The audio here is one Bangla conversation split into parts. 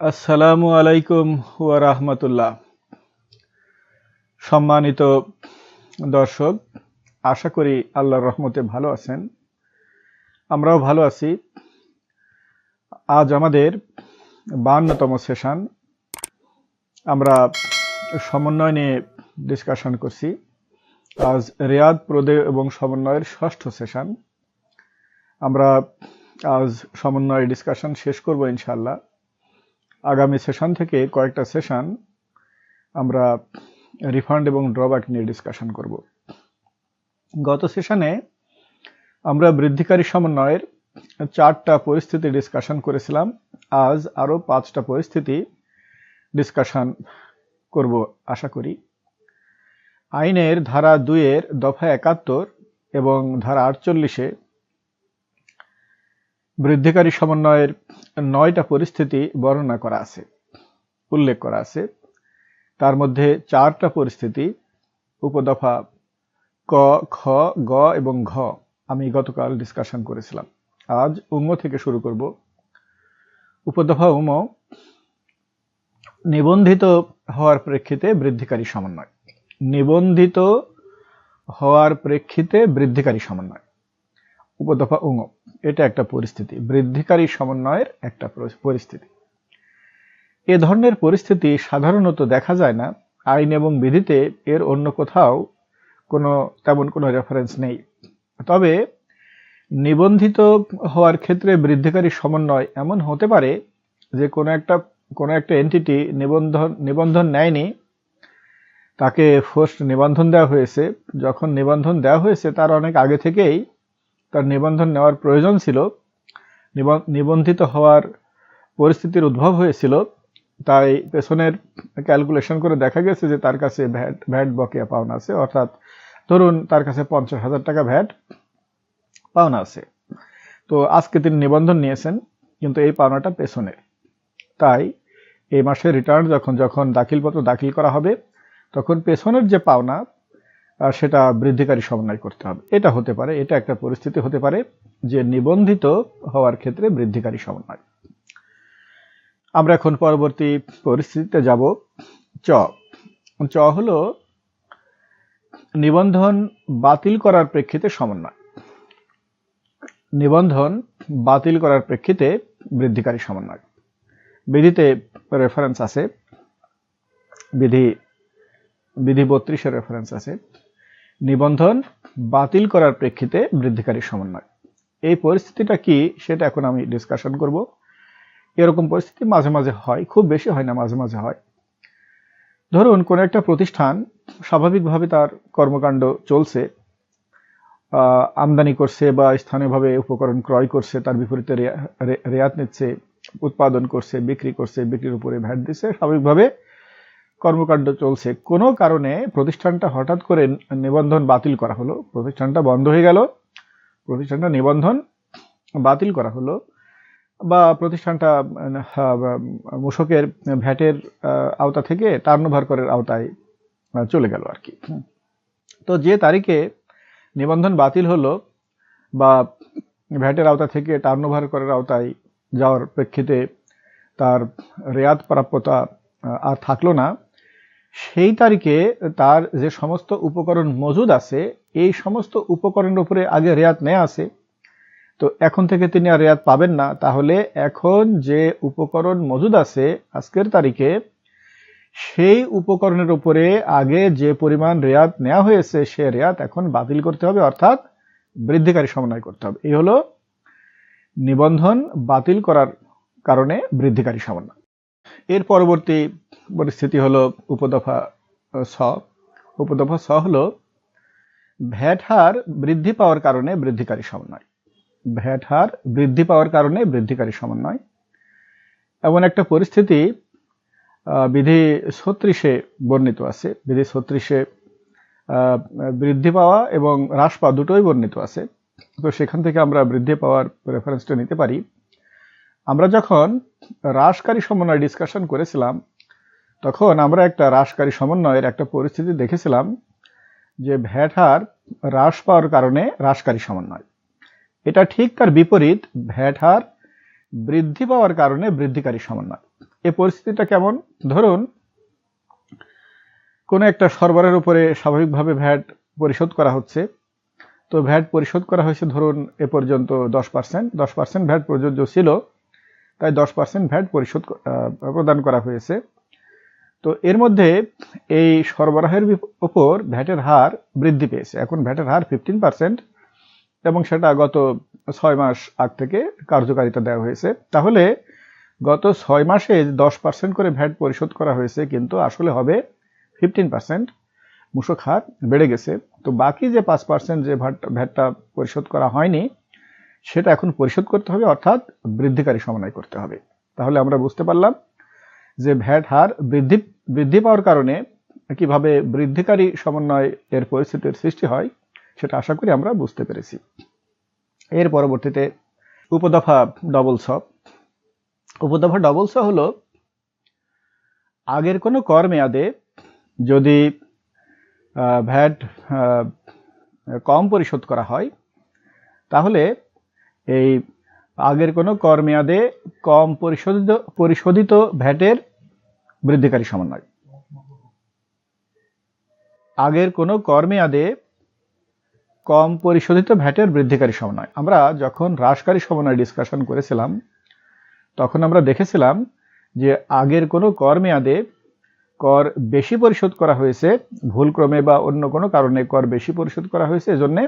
আসসালামু আলাইকুম ওয়া রাহমাতুল্লাহ। সম্মানিত দর্শক, আশা করি আল্লাহর রহমতে ভালো আছেন। আমরাও ভালো আছি। আজ আমাদের বাহান্নতম সেশন। আমরা সমন্বয় নিয়ে ডিসকাশন করছি। আজ রেয়াদ প্রদে এবং সমন্বয়ের ষষ্ঠ সেশন। আমরা আজ সমন্বয় ডিসকাশন শেষ করব ইনশাল্লাহ আগামী সেশন থেকে কয়েকটা সেশন আমরা রিফান্ড এবং ড্রব্যাক নিয়ে ডিসকাশন করব। গত সেশনে আমরা বৃদ্ধিকারী সমন্বয়ের চারটা পরিস্থিতি ডিসকাশন করেছিলাম। আজ আরও পাঁচটা পরিস্থিতি ডিসকাশন করব, আশা করি। আইনের ধারা দুইয়ের দফা একাত্তর এবং ধারা আটচল্লিশে বৃদ্ধিকারী সমন্বয়ের নয়টা পরিস্থিতি বর্ণনা করা আছে, উল্লেখ করা আছে। তার মধ্যে চারটা পরিস্থিতি, উপদফা ক, খ, গ এবং ঘ, আমি গতকাল ডিসকাশন করেছিলাম। আজ উম থেকে শুরু করব। উপদফা উম নিবন্ধিত হওয়ার প্রেক্ষিতে বৃদ্ধিকারী সমন্বয়। নিবন্ধিত হওয়ার প্রেক্ষিতে বৃদ্ধিকারী সমন্বয়। উপদফা উঙ্গ এটা একটা পরিস্থিতি। বৃদ্ধিকারী সমন্বয়ের একটা পরিস্থিতি। এ ধরনের পরিস্থিতি সাধারণত দেখা যায় না। আইন এবং বিধিতে এর অন্য কোথাও কোনো তেমন কোনো রেফারেন্স নেই। তবে নিবন্ধিত হওয়ার ক্ষেত্রে বৃদ্ধিকারী সমন্বয় এমন হতে পারে যে কোনো একটা কোনো একটা এন্টিটি নিবন্ধন নিবন্ধন নেয়নি। তাকে ফার্স্ট নিবন্ধন দেওয়া হয়েছে। যখন নিবন্ধন দেওয়া হয়েছে, তার অনেক আগে থেকেই তার নিবন্ধন নেওয়ার প্রয়োজন ছিল নিবন্ধিত হওয়ার পরিস্থিতির উদ্ভব হয়েছিল, তাই পেছনের ক্যালকুলেশন করে দেখা গেছে যে তার কাছে ভ্যাট ভ্যাট বকেয়া পাওনা আছে। অর্থাৎ ধরুন তার কাছে পঞ্চাশ হাজার টাকা ভ্যাট পাওনা আছে। তো আজকে তিনি নিবন্ধন নিয়েছেন, কিন্তু এই পাওনাটা পেছনের তাই এই মাসে রিটার্ন যখন যখন দাখিলপত্র দাখিল করা হবে, তখন পেছনের যে পাওনা সেটা বৃদ্ধিকারী সমন্বয় করতে হবে। এটা হতে পারে, এটা একটা পরিস্থিতি হতে পারে যে নিবন্ধিত হওয়ার ক্ষেত্রে বৃদ্ধিকারী সমন্বয়। আমরা এখন পরবর্তী পরিস্থিতিতে যাব, চ। চ হলো নিবন্ধন বাতিল করার প্রেক্ষিতে সমন্বয়। নিবন্ধন বাতিল করার প্রেক্ষিতে বৃদ্ধিকারী সমন্বয়। বিধিতে রেফারেন্স আছে, বিধি বিধি বত্রিশের রেফারেন্স আছে। নিবন্ধন বাতিল করার প্রেক্ষিতে বৃদ্ধিকারী সমন্বয়। এই পরিস্থিতিটা কি সেটা এখন আমি ডিসকাশন করব। এরকম পরিস্থিতি মাঝে মাঝে হয়, খুব বেশি হয় না মাঝে মাঝে হয়। ধরুন, কোন একটা প্রতিষ্ঠান স্বাভাবিকভাবে তার কর্মকাণ্ড চলছে আমদানি করছে বা স্থানীয়ভাবে উপকরণ ক্রয় করছে, তার বিপরীতে রেয়াত নিচ্ছে, উৎপাদন করছে, বিক্রি করছে, বিক্রির উপরে ভ্যাট দিচ্ছে, স্বাভাবিকভাবে কর্মকাণ্ড চলছে। কোনো কারণে প্রতিষ্ঠানটা হঠাৎ করে নিবন্ধন বাতিল করা হলো। প্রতিষ্ঠানটা বন্ধ হয়ে গেল। প্রতিষ্ঠানটা নিবন্ধন বাতিল করা হলো বা প্রতিষ্ঠানটা মূসকের ভ্যাটের আওতা থেকে টার্নওভার করের আওতায় চলে গেল আর কি। তো যে তারিখে নিবন্ধন বাতিল হলো বা ভ্যাটের আওতা থেকে টার্নওভার করের আওতায় যাওয়ার প্রেক্ষিতে তার রেয়াত প্রাপ্যতা আর থাকল না সেই তারিখে তার যে সমস্ত উপকরণ মজুদ আছে, এই সমস্ত উপকরণের উপরে আগে রেয়াত নেওয়া আছে। তো এখন থেকে তিনি আর রেয়াত পাবেন না। তাহলে এখন যে উপকরণ মজুদ আছে আজকের তারিখে, সেই উপকরণের উপরে আগে যে পরিমাণ রেয়াত নেওয়া হয়েছে, সে রেয়াত এখন বাতিল করতে হবে, অর্থাৎ বৃদ্ধিকারী সমন্বয় করতে হবে। এই হলো নিবন্ধন বাতিল করার কারণে বৃদ্ধিকারী সমন্বয়। এর পরবর্তী পরিস্থিতি হলো উপদফা স। উপদফা, স হলো ভ্যাট হার বৃদ্ধি পাওয়ার কারণে বৃদ্ধিকারী সমন্বয়। ভ্যাট হার বৃদ্ধি পাওয়ার কারণে বৃদ্ধিকারী সমন্বয়। এমন একটা পরিস্থিতি বিধি ছত্রিশে বর্ণিত আছে। বিধি ছত্রিশে বৃদ্ধি পাওয়া এবং হ্রাস পাওয়া দুটোই বর্ণিত আছে। তো সেখান থেকে আমরা বৃদ্ধি পাওয়ার রেফারেন্সটা নিতে পারি। আমরা যখন হ্রাসকারী সমন্বয় ডিসকাশন করেছিলাম, তখন আমরা একটা হ্রাসকারী সমন্বয়ের একটা পরিস্থিতি দেখেছিলাম যে ভ্যাট হার হ্রাস পাওয়ার কারণে হ্রাসকারী সমন্বয়। এটা ঠিক তার বিপরীত, ভ্যাট হার বৃদ্ধি পাওয়ার কারণে বৃদ্ধিকারী সমন্বয়। এ পরিস্থিতিটা কেমন? ধরুন, কোনো একটা সরবরাহের উপরে স্বাভাবিকভাবে ভ্যাট পরিশোধ করা হচ্ছে। তো ভ্যাট পরিশোধ করা হয়েছে ধরুন, এ পর্যন্ত দশ পার্সেন্ট দশ পার্সেন্ট ভ্যাট প্রযোজ্য ছিল। তাই দশ পার্সেন্ট ভ্যাট পরিশোধ প্রদান করা হয়েছে। তো এর মধ্যে এই সরবরাহের উপর ভ্যাটের হার বৃদ্ধি পেয়েছে। এখন ভ্যাটের হার ফিফটিন পার্সেন্ট এবং সেটা গত ছয় মাস আগ থেকে কার্যকারিতা দেওয়া হয়েছে। তাহলে গত ছয় মাসে দশ পার্সেন্ট করে ভ্যাট পরিশোধ করা হয়েছে, কিন্তু আসলে হবে ফিফটিন পার্সেন্ট মূসক হার বেড়ে গেছে। তো বাকি যে পাঁচ পার্সেন্ট যে ভ্যাট ভ্যাটটা পরিশোধ করা হয়নি সেটা এখন পরিশোধ করতে হবে, অর্থাৎ বৃদ্ধিকারী সমন্বয় করতে হবে। তাহলে আমরা বুঝতে পারলাম যে ভ্যাট হার বৃদ্ধি বৃদ্ধি পাওয়ার কারণে কীভাবে বৃদ্ধিকারী সমন্বয় এর পরিস্থিতির সৃষ্টি হয়, সেটা আশা করি আমরা বুঝতে পেরেছি। এর পরবর্তীতে উপদফা ডবল স উপদফা ডবল স হলো, আগের কোনো কর মেয়াদে যদি ভ্যাট কম পরিশোধ করা হয়, তাহলে এই আগের কোনো কর মেয়াদে কম পরিশোধিত পরিশোধিত ভ্যাটের বৃদ্ধিকারী সমন্বয়। আগের কোনো কর মেয়াদে কম পরিশোধিত ভ্যাটের বৃদ্ধিকারী সমন্বয়। আমরা যখন হ্রাসকারী সমন্বয় ডিসকাশন করেছিলাম, তখন আমরা দেখেছিলাম যে আগের কোনো কর মেয়াদে কর বেশি পরিশোধ করা হয়েছে, ভুলক্রমে বা অন্য কোনো কারণে কর বেশি পরিশোধ করা হয়েছে, এজন্যে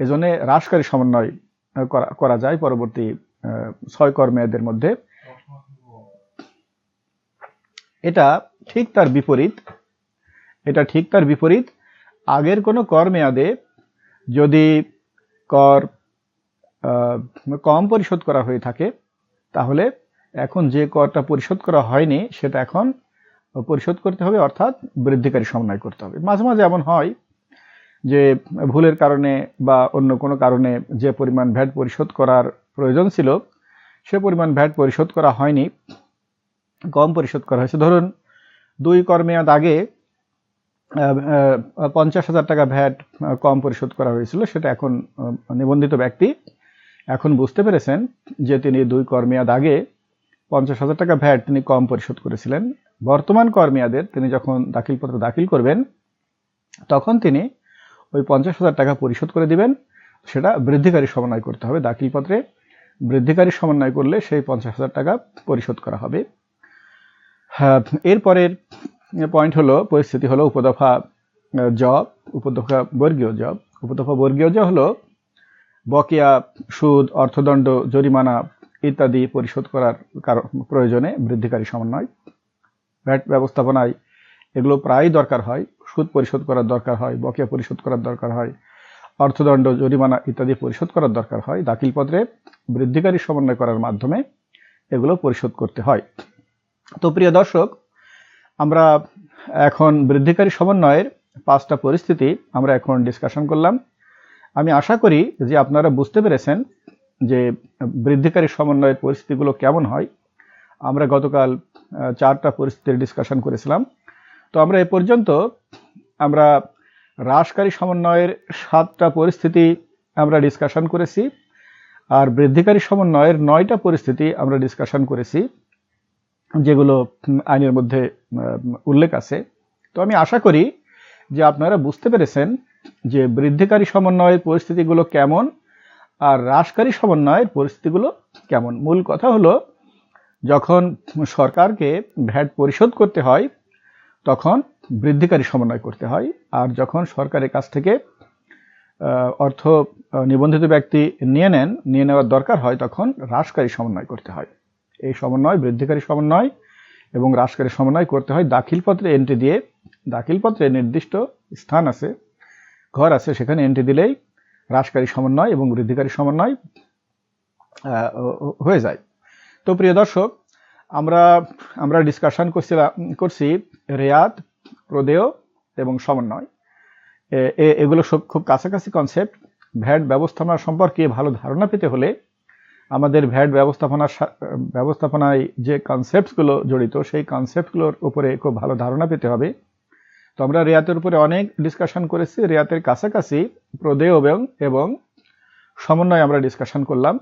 এজন্যে হ্রাসকারী সমন্বয় করা যায় পরবর্তী ছয় কর মেয়াদের মধ্যে। এটা ঠিক তার বিপরীত। এটা ঠিক তার বিপরীত। আগের কোনো কর মেয়াদে যদি কর কম পরিশোধ করা হয়ে থাকে, তাহলে এখন যে করটা পরিশোধ করা হয়নি, সেটা এখন পরিশোধ করতে হবে, অর্থাৎ বৃদ্ধিকারী সমন্বয় করতে হবে। মাঝে মাঝে এমন হয় যে ভুলের কারণে বা অন্য কোনো কারণে যে পরিমাণ ভ্যাট পরিশোধ করার প্রয়োজন ছিল, সে পরিমাণ ভ্যাট পরিশোধ করা হয়নি, কম পরিশোধ করা হয়েছে। ধরুন, দুই কর্মেয়াদ আগে পঞ্চাশ হাজার টাকা ভ্যাট কম পরিশোধ করা হয়েছিল, সেটা এখন নিবন্ধিত ব্যক্তি এখন বুঝতে পেরেছেন যে তিনি দুই কর্মেয়াদ আগে পঞ্চাশ হাজার টাকা ভ্যাট তিনি কম পরিশোধ করেছিলেন। বর্তমান কর্মেয়াদের তিনি যখন দাখিলপত্র দাখিল করবেন, তখন তিনি ওই পঞ্চাশ হাজার টাকা পরিশোধ করে দিবেন, সেটা বৃদ্ধিকারী সমন্বয় করতে হবে দাখিলপত্রে। বৃদ্ধিকারী সমন্বয় করলে সেই পঞ্চাশ হাজার টাকা পরিশোধ করা হবে। হ্যাঁ এরপরের পয়েন্ট হলো, পরিস্থিতি হলো উপদফা জব উপদফা বর্গীয় জব উপদফা বর্গীয় জব হলো বকেয়া, সুদ, অর্থদণ্ড, জরিমানা ইত্যাদি পরিশোধ করার কারণ, প্রয়োজনে বৃদ্ধিকারী সমন্বয়। ভ্যাট ব্যবস্থাপনায় এগুলো প্রায় দরকার হয়। সুদ পরিশোধ করার দরকার হয়, বকেয়া পরিশোধ করার দরকার হয়, অর্থদণ্ড, জরিমানা ইত্যাদি পরিশোধ করার দরকার হয় দাখিলপত্রে বৃদ্ধিকারী সমন্বয় করার মাধ্যমে এগুলো পরিশোধ করতে হয়। তো প্রিয় দর্শক, আমরা এখন বৃদ্ধিকারী সমন্বয়ের পাঁচটা পরিস্থিতি আমরা এখন ডিসকাশন করলাম। আমি আশা করি যে আপনারা বুঝতে পেরেছেন যে বৃদ্ধিকারী সমন্বয়ের পরিস্থিতিগুলো কেমন হয়। আমরা গতকাল চারটা পরিস্থিতির ডিসকাশন করেছিলাম। তো আমরা এ পর্যন্ত আমরা হ্রাসকারী সমন্বয়ের সাতটা পরিস্থিতি আমরা ডিসকাশন করেছি, আর বৃদ্ধিকারী সমন্বয়ের নয়টা পরিস্থিতি আমরা ডিসকাশন করেছি, যেগুলো আইনের মধ্যে উল্লেখ আছে। তো আমি আশা করি যে আপনারা বুঝতে পেরেছেন যে বৃদ্ধিকারী সমন্বয়ের পরিস্থিতিগুলো কেমন আর হ্রাসকারী সমন্বয়ের পরিস্থিতিগুলো কেমন। মূল কথা হলো, যখন সরকারকে ভ্যাট পরিশোধ করতে হয় তখন বৃদ্ধিকারী সমন্বয় করতে হয়। আর যখন সরকারের কাছ থেকে অর্থ নিবন্ধিত ব্যক্তি নিয়ে নেন, নিয়ে নেওয়ার দরকার হয়, তখন হ্রাসকারী সমন্বয় করতে হয়। এই সমন্বয়, বৃদ্ধিকারী সমন্বয় এবং হ্রাসকারী সমন্বয় করতে হয়। দাখিলপত্রে এন্ট্রি দিয়ে, দাখিলপত্রে নির্দিষ্ট স্থান আছে, ঘর আছে, সেখানে এন্ট্রি দিলেই হ্রাসকারী সমন্বয় এবং বৃদ্ধিকারী সমন্বয় হয়ে যায়। তো প্রিয় দর্শক আমরা আমরা ডিসকাশন করছিলাম করছি রেয়াত, প্রদেয় এবং সমন্বয়। এগুলো সব খুব কাছাকাছি কনসেপ্ট ভ্যাট ব্যবস্থাপনা সম্পর্কে ভালো ধারণা পেতে হলে আমাদের ভ্যাট ব্যবস্থাপনার ব্যবস্থাপনায় যে কনসেপ্টগুলো জড়িত, সেই কনসেপ্টগুলোর উপরে খুব ভালো ধারণা পেতে হবে। তো আমরা রেয়াতের উপরে অনেক ডিসকাশন করেছি। রেয়াতের কাছাকাছি প্রদেয় এবং এবং সমন্বয় আমরা ডিসকাশন করলাম।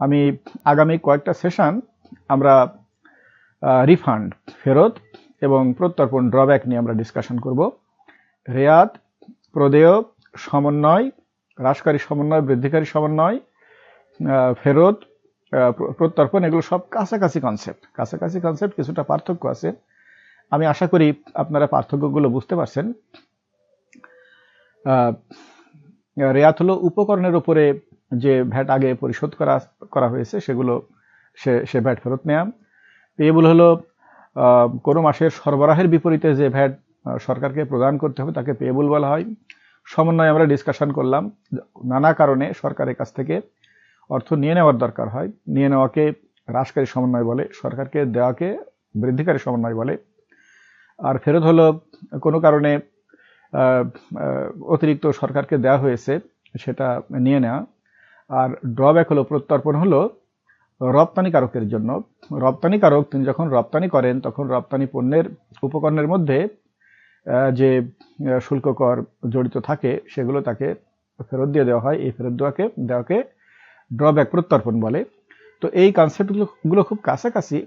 আমি আগামী কয়েকটা সেশন আমরা রিফান্ড ফেরত এবং প্রত্যর্পণ ড্রব্যাক নিয়ে আমরা ডিসকাশন করব। রেয়াত, প্রদেয়, সমন্বয়, হ্রাসকারী সমন্বয়, বৃদ্ধিকারী সমন্বয় ফেরত প্রত্যর্পণ, এগুলো সব কাছাকাছি কনসেপ্ট কাছাকাছি কনসেপ্ট কিছুটা পার্থক্য আছে। আমি আশা করি আপনারা পার্থক্যগুলো বুঝতে পারছেন। রেয়াত হলো উপকরণের উপরে যে ভ্যাট আগে পরিশোধ করা করা হয়েছে, সেগুলো সে সে ভ্যাট ফেরত নেওয়া পেয়েবল হলো কোনো মাসের সরবরাহের বিপরীতে যে ভ্যাট সরকারকে প্রদান করতে হবে তাকে পেয়েবল বলা হয়। সমন্বয় আমরা ডিসকাশন করলাম, নানা কারণে সরকারের কাছ থেকে অর্থ নিয়ে নেওয়ার দরকার হয়। নিয়ে নেওয়াকে হ্রাসকারী সমন্বয় বলে, সরকারকে দেওয়াকে বৃদ্ধিকারী সমন্বয় বলে। আর ফেরত হলো, কোনো কারণে অতিরিক্ত সরকারকে দেওয়া হয়েছে, সেটা নিয়ে নেওয়া। আর ড্রব্যাক হলো, প্রত্যর্পণ হলো রপ্তানিকারকের জন্য। রপ্তানিকারক, তিনি যখন রপ্তানি করেন, তখন রপ্তানি পণ্যের উপকরণের মধ্যে যে শুল্ক কর জড়িত থাকে, সেগুলো তাকে ফেরত দিয়ে দেওয়া হয়। এই ফেরত দেওয়াকে দেওয়াকে ড্রব্যাক প্রত্যর্পণ বলে। তো এই কনসেপ্টগুলো খুব কাছাকাছি,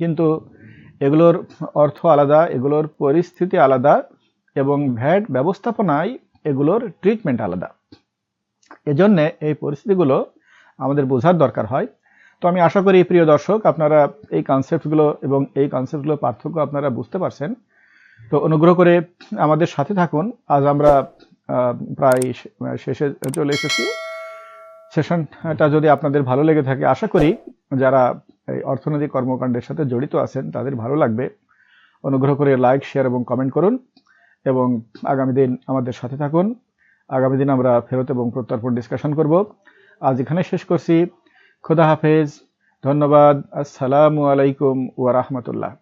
কিন্তু এগুলোর অর্থ আলাদা, এগুলোর পরিস্থিতি আলাদা, এবং ভ্যাট ব্যবস্থাপনায় এগুলোর ট্রিটমেন্ট আলাদা। এজন্যে এই পরিস্থিতিগুলো আমাদের বোঝার দরকার হয়। তো আমি আশা করি, প্রিয় দর্শক, আপনারা এই কনসেপ্টগুলো এবং এই কনসেপ্টগুলো পার্থক্য আপনারা বুঝতে পারছেন। তো অনুগ্রহ করে আমাদের সাথে থাকুন। আজ আমরা প্রায় শেষে চলে এসেছি। সেশনটা যদি আপনাদের ভালো লেগে থাকে, আশা করি যারা এই অর্থনৈতিক কর্মকাণ্ডের সাথে জড়িত আছেন, তাদের ভালো লাগবে। অনুগ্রহ করে লাইক শেয়ার এবং কমেন্ট করুন এবং আগামী দিন আমাদের সাথে থাকুন। আগামী দিন আমরা ফেরত এবং প্রত্যর্পণ ডিসকাশন করব। আজ এখানে শেষ করছি। খোদা হাফেজ ধন্যবাদ আসসালামু আলাইকুম ওয়া রাহমাতুল্লাহ।